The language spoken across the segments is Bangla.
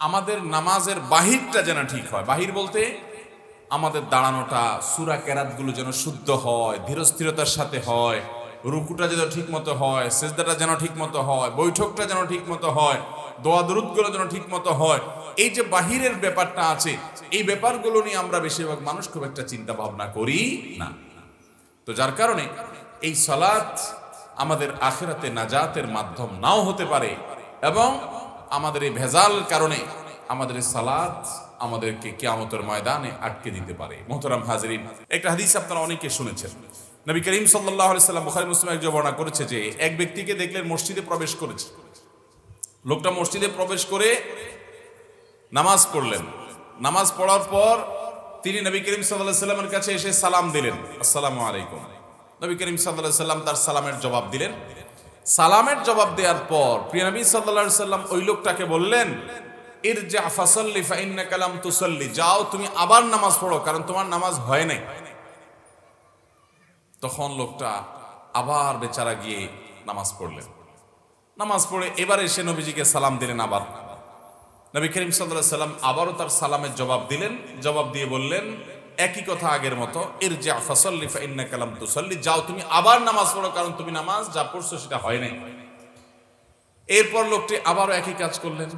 আমাদের নামাজের বাহিরটা যেন ঠিক হয়। বাহির বলতে আমাদের দাঁড়ানোটা, সুরা কেরাতগুলো যেন শুদ্ধ হয়, ধীরস্থিরতার সাথে হয়, রুকুটা যেন ঠিক মতো হয়, সেজদাটা যেন ঠিক মতো হয়, বৈঠকটা যেন ঠিক মতো হয়, দোয়া দরুদগুলো যেন ঠিক মতো হয়। এই যে বাহিরের ব্যাপারটা আছে, এই ব্যাপারগুলো নিয়ে আমরা বেশিরভাগ মানুষ খুব একটা চিন্তা ভাবনা করি না। তো যার কারণে এই সালাত আমাদের আখেরাতে নাজাতের মাধ্যম নাও হতে পারে এবং আমাদের এই ভেজাল কারণে আমাদের সালাত আমাদেরকে কেয়ামতের ময়দানে আটকে দিতে পারে। মোহতরাম হাজরিন, একটা হাদিস আপনারা অনেকে শুনেছেন। নবী করিম সাল্লাম বুখারী মুসলিম এক বর্ণনা করেছে যে, এক ব্যক্তিকে দেখলেন মসজিদে প্রবেশ করেছে। লোকটা মসজিদে প্রবেশ করে নামাজ পড়লেন। নামাজ পড়ার পর তিনি নবী করিম সাল্লামের কাছে এসে সালাম দিলেন, আসসালামু আলাইকুম। নবী করিম সাল্লাহ সাল্লাম তার সালামের জবাব দিলেন। সালামের জবাব দেওয়ার পর প্রিয় নবী সাল্লাহ সাল্লাম ওই লোকটাকে বললেন এর যে ফাসল্লি ফাইন্না কালাম তুসল্লি। যাও, তুমি আবার নামাজ পড়ো, কারণ তোমার নামাজ হয় নাই। তখন লোকটা আবার বেচারা গিয়ে নামাজ পড়লেন। নামাজ পড়ে এবারে সে নবীজিকে সালাম দিলেন আবার। নবী করিম সাল্লাহ সাল্লাম আবারও তার সালামের জবাব দিলেন, জবাব দিয়ে বললেন একই কথা আগের মতো এর যে ফাসল্লি ফাইন্না কালাম তুসল্লি যাও তুমি আবার নামাজ পড়ো, কারণ তুমি নামাজ যা পড়ছো সেটা হয় নাই। এরপর লোকটি আবারও একই কাজ করলেন।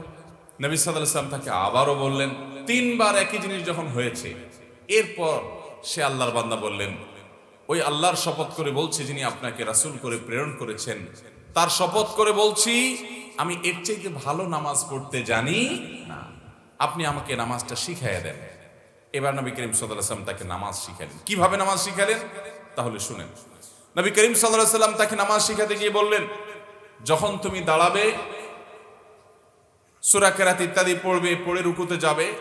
নবী সাল্লাহ সাল্লাম তাকে আবারও বললেন, তিনবার একই জিনিস যখন হয়েছে, এরপর সে আল্লাহর বান্দা বললেন, ওই আল্লাহর শপথ করে বলছি যিনি আপনাকে রাসূল করে প্রেরণ করেছেন, তার শপথ করে বলছি, আমি এর চাইতে ভালো নামাজ পড়তে জানি না। আপনি আমাকে নামাজটা শিখাইয়া দেন। এবার নবী করিম সাল্লাম তাকে নামাজ শিখালেন। কীভাবে নামাজ শিখালেন? তাহলে শুনেন। নবী করিম সাল্লাম তাকে নামাজ শিখাতে গিয়ে বললেন, যখন তুমি দাঁড়াবে, সুরা কেরাত ইত্যাদি পড়বে, পড়ে রুকুতে যাবে,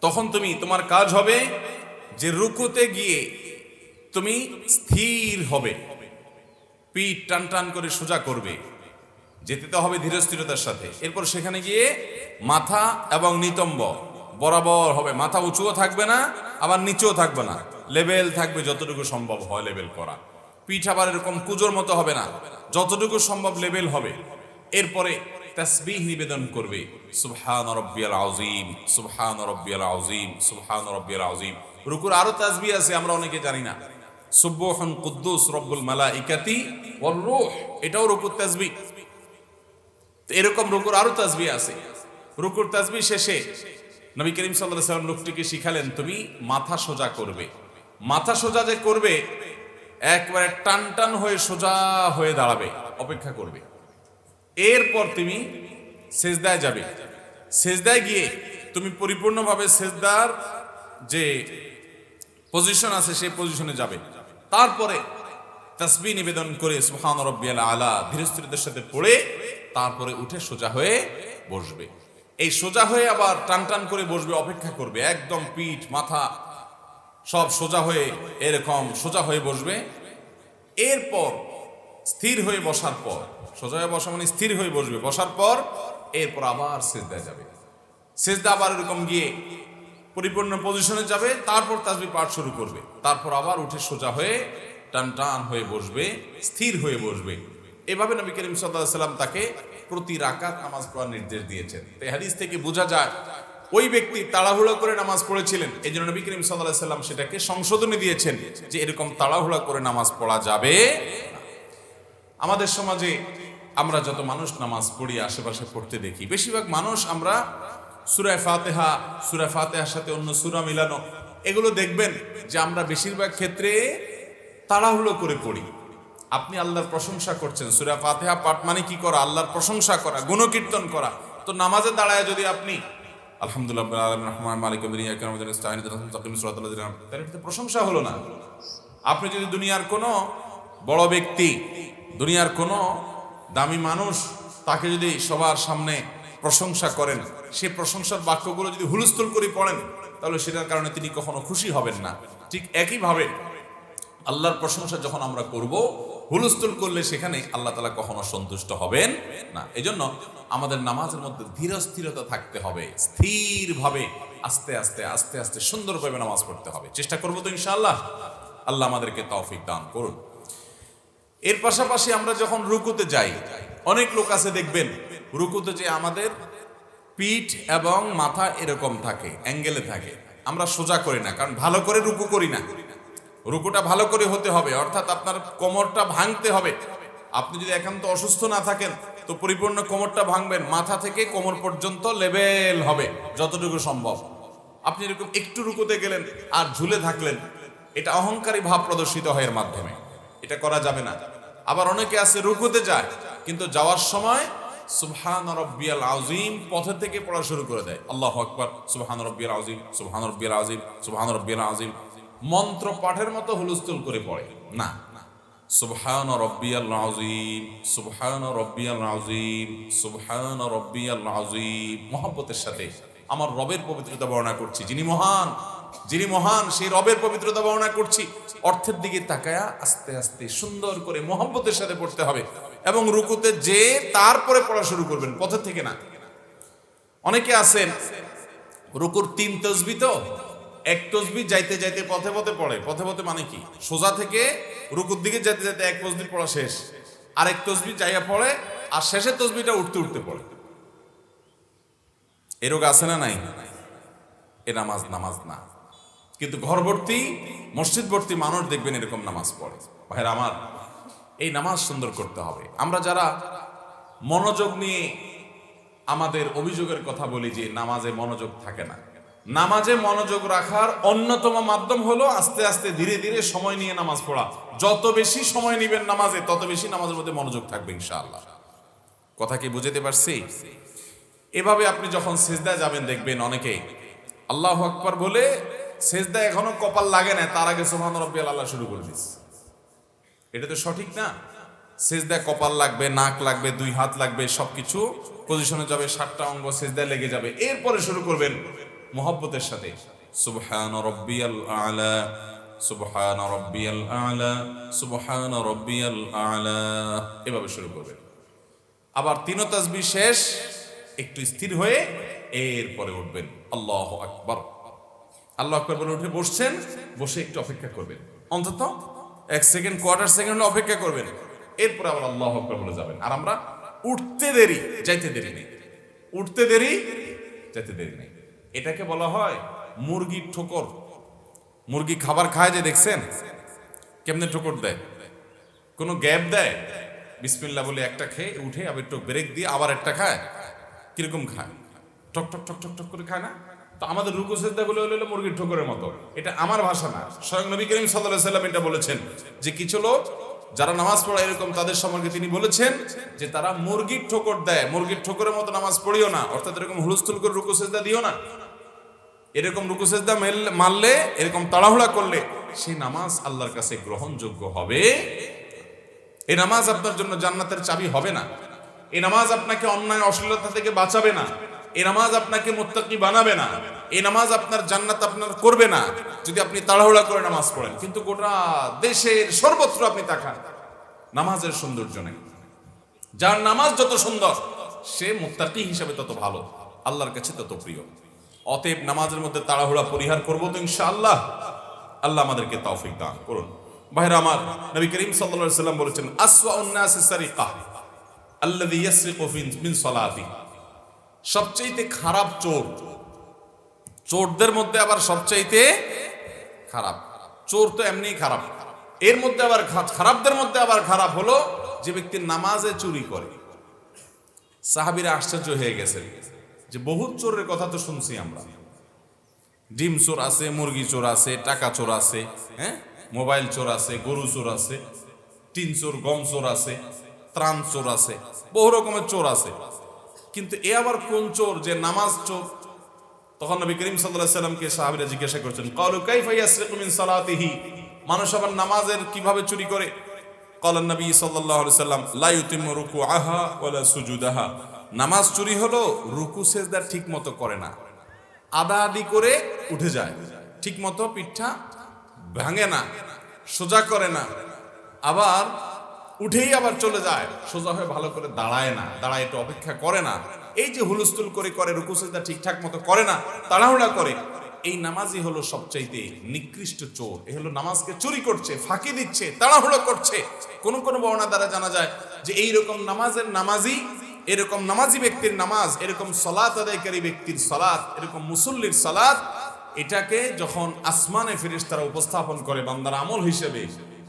তখন তুমি, তোমার কাজ হবে যে রুকুতে গিয়ে তুমি স্থির হবে। পিঠ টান টান করে সোজা করবে। যেতে তো হবে ধীরস্থিরতার সাথে। এরপর সেখানে গিয়ে মাথা এবং নিতম্ব বরাবর হবে, মাথা উঁচুও থাকবে না, আবার নিচেও থাকবে না। লেভেল থাকবে যতটুকু সম্ভব হয় লেভেল করা। পিঠ আবার এরকম কুজোর মতো হবে না, যতটুকু সম্ভব লেভেল হবে। এরপরে তাসবিহ নিবেদন করবে, সুবহান রব্বিয়াল আযীম, সুবহান রব্বিয়াল আযীম, সুবহান রব্বিয়াল আযীম। রুকুর আরও তাসবিহ আছে, আমরা অনেকে জানি না। সুবহান কুদ্দুস রব্বুল মালাইকাতি ওয়ার রূহ, এটাও রুকুর তাসবিহ। এরকম রুকুর আরও তাসবিহ আছে। রুকুর তাসবিহ শেষে নবী করিম আলাইহি সাল্লাম লোকটিকে শিখালেন, তুমি মাথা সোজা করবে। মাথা সোজা যে করবে, একবারে টান টান হয়ে সোজা হয়ে দাঁড়াবে, অপেক্ষা করবে। এরপর তুমি সেজদায় যাবে। সেজদায় গিয়ে তুমি পরিপূর্ণভাবে সেজদার যে পজিশন আছে, সেই পজিশনে যাবে। তারপরে তাসবি নিবেদন করে সুহান রব্বিয়াল আলা, ধীরস্থিরদের সাথে পড়ে তারপরে উঠে সোজা হয়ে বসবে। এই সোজা হয়ে আবার টান টান করে বসবে, অপেক্ষা করবে। একদম পিঠ, মাথা সব সোজা হয়ে এরকম সোজা হয়ে বসবে। এরপর স্থির হয়ে বসার পর, সোজা হয়ে বসা মানে স্থির হয়ে বসবে। বসার পর এরপর আবার সেজদায় যাবে। সেজদা আবার এরকম গিয়ে পরিপূর্ণ পজিশনে যাবে, তারপর তাসবি পাঠ শুরু করবে। তারপর আবার উঠে সোজা হয়ে টান টান হয়ে বসবে, স্থির হয়ে বসবে। এভাবে নবী করিম সাল্লাহ সাল্লাম তাকে প্রতি রাকাত নামাজ পড়ার নির্দেশ দিয়েছেন। তাই হাদিস থেকে বোঝা যায়, ওই ব্যক্তি তাড়াহুড়ো করে নামাজ পড়েছিলেন। এই জন্য নবী করিম সাল্লাহ সাল্লাম সেটাকে সংশোধনী দিয়েছেন যে এরকম তাড়াহুড়া করে নামাজ পড়া যাবে আমাদের সমাজে আমরা যত মানুষ নামাজ পড়ি, আশেপাশে পড়তে দেখি, বেশিরভাগ মানুষ আমরা সুরায় ফাতেহা সুরায় ফাতেহার সাথে অন্য সুরা মিলানো, এগুলো দেখবেন যে আমরা বেশিরভাগ ক্ষেত্রে তাড়াহুড়ো করে পড়ি। আপনি আল্লাহর প্রশংসা করছেন। সুরা ফাতেহা পাঠ মানে কি করা? আল্লাহর প্রশংসা করা, গুণকীর্তন করা। তো নামাজে দাঁড়ায় যদি আপনি, আলহামদুলিল্লাহ রহমান, মালিক প্রশংসা হলো না। আপনি যদি দুনিয়ার কোনো বড় ব্যক্তি, দুনিয়ার কোনো দামি মানুষ, তাকে যদি সবার সামনে প্রশংসা করেন সেই প্রশংসার বাক্যগুলো যদি হুলস্থুল করে পড়েন, তাহলে সেটার কারণে তিনি কখনো খুশি হবেন না। ঠিক একইভাবে আল্লাহর প্রশংসা যখন আমরা করব হুলস্থুল করলে সেখানে আল্লাহ তালা কখনো সন্তুষ্ট হবেন না। এজন্য আমাদের নামাজের মধ্যে ধীরস্থিরতা থাকতে হবে, স্থিরভাবে আস্তে আস্তে আস্তে আস্তে সুন্দরভাবে নামাজ পড়তে হবে। চেষ্টা করব তো ইনশাআল্লাহ। আল্লাহ আমাদেরকে তৌফিক দান করুন। এর পাশাপাশি আমরা যখন রুকুতে যাই, অনেক লোক আছে দেখবেন, রুকুতে যে আমাদের পিঠ এবং মাথা এরকম থাকে, অ্যাঙ্গেলে থাকে। আমরা সোজা করি না, কারণ ভালো করে রুকু করি না। রুকুটা ভালো করে হতে হবে, অর্থাৎ আপনার কোমরটা ভাঙতে হবে। আপনি যদি একান্ত অসুস্থ না থাকেন, তো পরিপূর্ণ কোমরটা ভাঙবেন, মাথা থেকে কোমর পর্যন্ত লেভেল হবে, যতটুকু সম্ভব। আপনি এরকম একটু রুকুতে গেলেন আর ঝুলে থাকলেন, এটা অহংকারী ভাব প্রদর্শিত হয় এর মাধ্যমে। এটা করা যাবে না। আবার অনেকে আছে রুকুতে যায়, কিন্তু যাওয়ার সময় সুবহান রব্বিয়াল আযীম পথে থেকে পড়া শুরু করে দেয়। আল্লাহ আকবার, সুবহান রব্বিয়াল আযীম, সুবহান রব্বিয়াল আযীম, সুবহান রব্বিয়াল আযীম। মন্ত্র পাঠের মতো হুলস্থুল করে পড়ে। না। সুবহান রব্বিয়াল আযীম, সুবহান রব্বিয়াল আযীম, সুবহান রব্বিয়াল আযীম। মহব্বতের সাথে আমার রবের পবিত্রতা বর্ণনা করছি। যিনি মহান যিনি মহান, সেই রবের পবিত্রতা বর্ণনা করছি। অর্থের দিকে তাকায়া আস্তে আস্তে সুন্দর করে মহব্বতের সাথে পড়তে হবে এবং রুকুতে যে তারপরে পড়া শুরু করবেন, পথের থেকে না। অনেকে আছেন, রুকুর তিন তসবি তো? এক তসবি যাইতে যাইতে পথে পথে পড়ে। পথে পথে মানে কি? সোজা থেকে রুকুর দিকে যাইতে যাইতে এক তসবি পড়া শেষ। আর এক তসবি যাইয়া পড়ে আর শেষের তসবিটা উঠতে উঠতে পড়ে। এ রোগ আছে না নাই? এ নামাজ নামাজ না। কিন্তু ঘরবর্তী মসজিদ ভর্তি মানুষ দেখবেন এরকম নামাজ পড়ে। ভাইরা আমার, এই নামাজ সুন্দর করতে হবে। আমরা যারা মনোযোগ নিয়ে আমাদের অভিযোগের কথা বলি যে নামাজে মনোযোগ থাকে না নামাজে মনোযোগ রাখার অন্যতম মাধ্যম হলো আস্তে আস্তে ধীরে ধীরে সময় নিয়ে নামাজ পড়া। যত বেশি সময় নিবেন নামাজে, তত বেশি নামাজের মধ্যে মনোযোগ থাকবে ইনশাআল্লাহ। কথা কি বুঝতে পারছি? এভাবে আপনি যখন সেজদায় যাবেন, দেখবেন অনেকে আল্লাহ আকবার বলে সেজদা এখনও কপাল লাগে না, তার আগে সোহান রব্বিয়াল আল্লাহ শুরু করে দিস। এটা তো সঠিক না। সেজদায় কপাল লাগবে, নাক লাগবে, দুই হাত লাগবে, সবকিছু পজিশনে যাবে, সাতটা অঙ্গ সেজদায় লেগে যাবে। এরপরে শুরু করবেন মোহব্বতের সাথে। সুবহান রব্বিয়াল আলা, সুবহান রব্বিয়াল আলা, সুবহান রব্বিয়াল আলা। এভাবে শুরু করবেন। আবার তিনও তাসবি শেষ, একটু স্থির হয়ে এরপরে উঠবেন। আল্লাহ আকবার। আল্লাহ আকবার বলে উঠে বসছেন, বসে একটু অপেক্ষা করবেন। অন্তত এক সেকেন্ড, কোয়ার্টার সেকেন্ড অপেক্ষা করবেন। এরপরে আবার আল্লাহ আকবার বলে যাবেন। আর আমরা উঠতে দেরি, যাইতে দেরি নেই। উঠতে দেরি, যাইতে দেরি নেই। এটাকে বলা হয় মুরগির ঠোকর। মুরগি খাবার খায় যে, দেখছেন? কেমনে ঠোকর দেয়? কোনো গ্যাপ দেয়? বিসমিল্লা বলে একটা খেয়ে উঠে আবার একটু ব্রেক দিয়ে আবার একটা খায়? কীরকম খায়? ঠক ঠক ঠক ঠক ঠক করে খায় না? তো আমাদের রুকু সেজদা গুলো হলো মুরগির ঠোকরের মতো। এটা আমার ভাষা না। স্বয়ং নবী করিম সাল্লাল্লাহু সাল্লাম এটা বলেছেন যে, কিছু লোক যারা নামাজ পড়ে এরকম তাদের সম্পর্কে তিনি বলেছেন যে, তারা মুরগির ঠোকর দেয়। মুরগির ঠোকরের মতো নামাজ পড়িও না। অর্থাৎ এরকম হুলস্থুল করে রুকু সেজদা দিও না। এরকম রুকু সেজদা মারলে, এরকম তাড়াহুড়া করলে সেই নামাজ আল্লাহর কাছে গ্রহণযোগ্য হবে। এই নামাজ আপনার জন্য জান্নাতের চাবি হবে না। এই নামাজ আপনাকে অন্যায়, অশ্লীলতা থেকে বাঁচাবে না। এই নামাজ আপনাকে মোত্তাকি বানাবে না। এই নামাজ আপনার জান্নাত আপনার করবে না। যদি আপনি তাড়াহুড়া করে নামাজ পড়েন, কিন্তু গোটা দেশের সর্বত্র আপনি তাকান, নামাজের সৌন্দর্য নেই। যার নামাজ যত সুন্দর, সে মুত্তাকি হিসাবে তত ভালো। আল্লাহর কাছে তত প্রিয়। অতএব নামাজের মধ্যে তাড়াহুড়া পরিহার করব তো ইনশাআল্লাহ। আল্লাহ আমাদেরকে তৌফিক দান করুন। ভাইরা আমার, নবী করিম আলাইহি সাল্লাম বলেছেন, আসওয়া উন্নাসি সারিকা, আল্লাযী ইয়াসরিকু ফিন- সালাতি। সবচাইতে খারাপ চোর, চোরদের মধ্যে আবার সবচাইতে খারাপ। চোর তো এমনিই খারাপ। এর মধ্যে আবার খারাপদের মধ্যে আবার খারাপ হলো যে ব্যক্তি নামাজে চুরি করে। সাহাবীরা আশ্চর্য হয়ে গেছে যে বহুত চোরের কথা তো শুনছি আমরা। ডিম চোর আছে, মুরগি চোর আছে, টাকা চোর আছে হ্যাঁ? মোবাইল চোর আছে, গরু চোর আছে, টিন চোর, গম চোর আছে, ত্রাণ চোর আছে, বহু রকমের চোর আছে। কিন্তু এ আবার কোন চোর যে নামাজ চোর? তখন নবী করিম সাল্লাহ সাল্লামকে সাহাবিরা জিজ্ঞাসা করছেন, কলু কাইফাইয়াসমিন সালাতিহি? মানুষ আবার নামাজের কীভাবে চুরি করে? কলান নবী সাল্লাহ সাল্লাম লাইতিম রুকু আহা ওলা সুজুদাহা। নামাজ চুরি হলো, রুকু সেজদা ঠিক মতো করে না। আদা আদি করে উঠে যায়। ঠিক মতো পিঠা ভাঙে না, সোজা করে না। আবার উঠেই আবার চলে যায়, সোজা হয়ে ভালো করে দাঁড়ায় না, দাঁড়ায় একটু অপেক্ষা করে না। এই যে হুলস্থুল করে করে, রুকু সেজদা ঠিকঠাক মতো করে না, তাড়াহুড়া করে। এই নামাজই হলো সবচাইতে নিকৃষ্ট চোর। এ হলো নামাজকে চুরি করছে, ফাঁকি দিচ্ছে, তাড়াহুড়ো করছে। কোন কোন বর্ণা দ্বারা জানা যায় যে এই রকম নামাজের নামাজি এরকম নামাজি ব্যক্তির নামাজ, এরকম সলাত আদায়কারী ব্যক্তির সলাত, এরকম মুসল্লির সলাত, এটাকে যখন আসমানে ফেরেশতারা উপস্থাপন করে বান্দার আমল হিসেবে,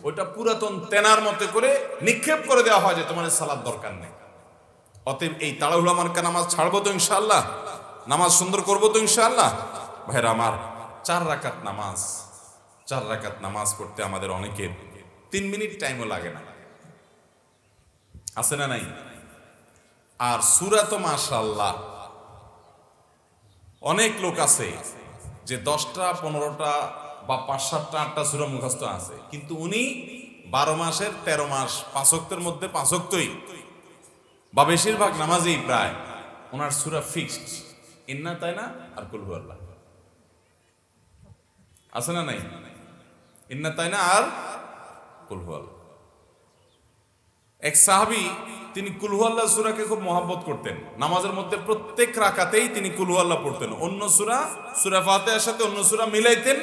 ওটা পুরাতন তেনার মতো করে নিক্ষেপ করে দেওয়া হয় যে তোমার সালাদ দরকার নেই। অতএব এই তাড়াহুড়া মার্কা নামাজ ছাড়বো তো ইনশাআল্লাহ, নামাজ সুন্দর করব তো ইনশাআল্লাহ। ভাইরা আমার, চার রাকাত নামাজ, চার রাকাত নামাজ পড়তে আমাদের অনেকের তিন মিনিট টাইমও লাগে না। আছে না নাই? আর সুরা তো মাশাল্লাহ অনেক লোক আছে যে দশটা, পনেরোটা বা পাঁচ সাতটা, আটটা সুরা মুখস্থ আছে। কিন্তু উনি বারো মাসের, তেরো মাস পাঁচক্তের মধ্যে পাঁচক্তই বা বেশিরভাগ নামাজেই প্রায় ওনার সুরা ফিক্সড। ইন্না তাই না আর কুলহু আল্লাহ আছে না নাই? ইন্না তাই না আর কুলহু আল্লাহ এক সাহাবি তিনি কুলহু আল্লাহ সুরাকে খুব মহাব্বত করতেন। নামাজের মধ্যে প্রত্যেক রাকাতেই তিনি কুলহু আল্লাহ পড়তেন। অন্য সুরা সুরা ফাতেহার সাথে অন্য সুরা মিলাইতেন,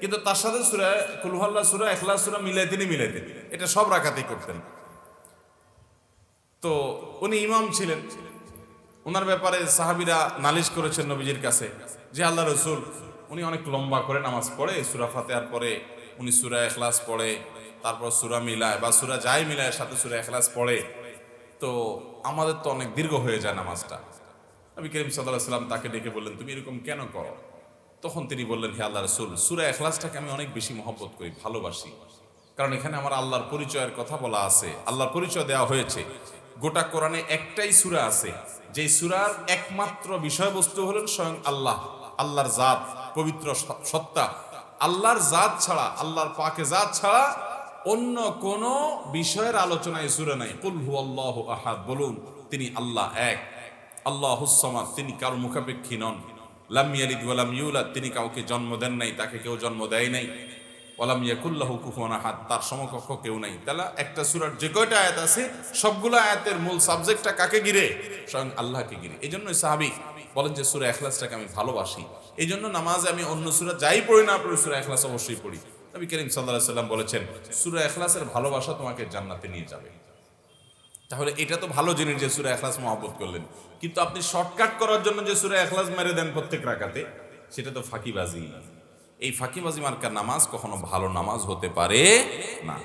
কিন্তু তার সাথে সুরা, কুলহু আল্লাহ সুরা, এখলাস সুরা মিলাইতেনই মিলাইতেন। এটা সব রাকাতেই করতেন। তো উনি ইমাম ছিলেন। ওনার ব্যাপারে সাহাবিরা নালিশ করেছেন নবীজির কাছে যে আল্লাহ রসুল, উনি অনেক লম্বা করে নামাজ পড়ে, সুরা ফাতেহার পরে উনি সুরা এখলাস পড়ে, তারপর সুরা মিলায় বা সুরা যাই মিলায় সাথে সুরা এখলাস পড়ে। তো আমাদের তো অনেক দীর্ঘ হয়ে যায় নামাজটা। নবী করিম সাল্লাহ সাল্লাম তাকে ডেকে বললেন, তুমি এরকম কেন করো? তখন তিনি বললেন, হে আল্লাহ রসুল, সুরা এখলাসটাকে আমি অনেক বেশি মহব্বত করি, ভালোবাসি। কারণ এখানে আমার আল্লাহর পরিচয়ের কথা বলা আছে। আল্লাহর পরিচয় দেওয়া হয়েছে। গোটা কোরআনে একটাই সুরা আছে। যে সুরার একমাত্র বিষয়বস্তু হলেন স্বয়ং আল্লাহ। আল্লাহর জাত, পবিত্র সত্তা। আল্লাহর জাত ছাড়া, আল্লাহর পাকে জাত ছাড়া অন্য কোন বিষয়ের আলোচনায় সুরা নাই। কুল হু আল্লাহ আহাদ, বলুন, তিনি আল্লাহ এক। আল্লাহ তিনি কারও মুখাপেক্ষী নন। লাম ইয়ালিদ ওয়ালাম তিনি কাউকে জন্ম দেন নাই, তাকে কেউ জন্ম দেয় নাই। ওয়ালাম ইয়াকুল্লাহু কুফুয়ান আহাদ, তার সমকক্ষ কেউ নাই। তাহলে একটা সূরার যে কয়টা আয়াত আছে, সবগুলো আয়াতের মূল সাবজেক্টটা কাকে ঘিরে? স্বয়ং আল্লাহকে ঘিরে। এই জন্যই সাহাবী বলেন যে, সূরা ইখলাসটাকে আমি ভালোবাসি। এই জন্য নামাজে আমি অন্য সূরা যাই পড়ি না পড়ি, সূরা এখলাস অবশ্যই পড়ি। নবী করিম আলাইহি সাল্লাম বলেছেন, সূরা এখলাসের ভালোবাসা তোমাকে জান্নাতে নিয়ে যাবে। তাহলে এটা তো ভালো জিনিস যে সুরা এখলাস মহব্বত করলেন। কিন্তু আপনি শর্টকাট করার জন্য যে সুরা এখলাস মেরে দেন প্রত্যেক রাকাতে, সেটা তো ফাঁকিবাজি। এই ফাঁকিবাজি মার্কার নামাজ কখনো ভালো নামাজ হতে পারে না।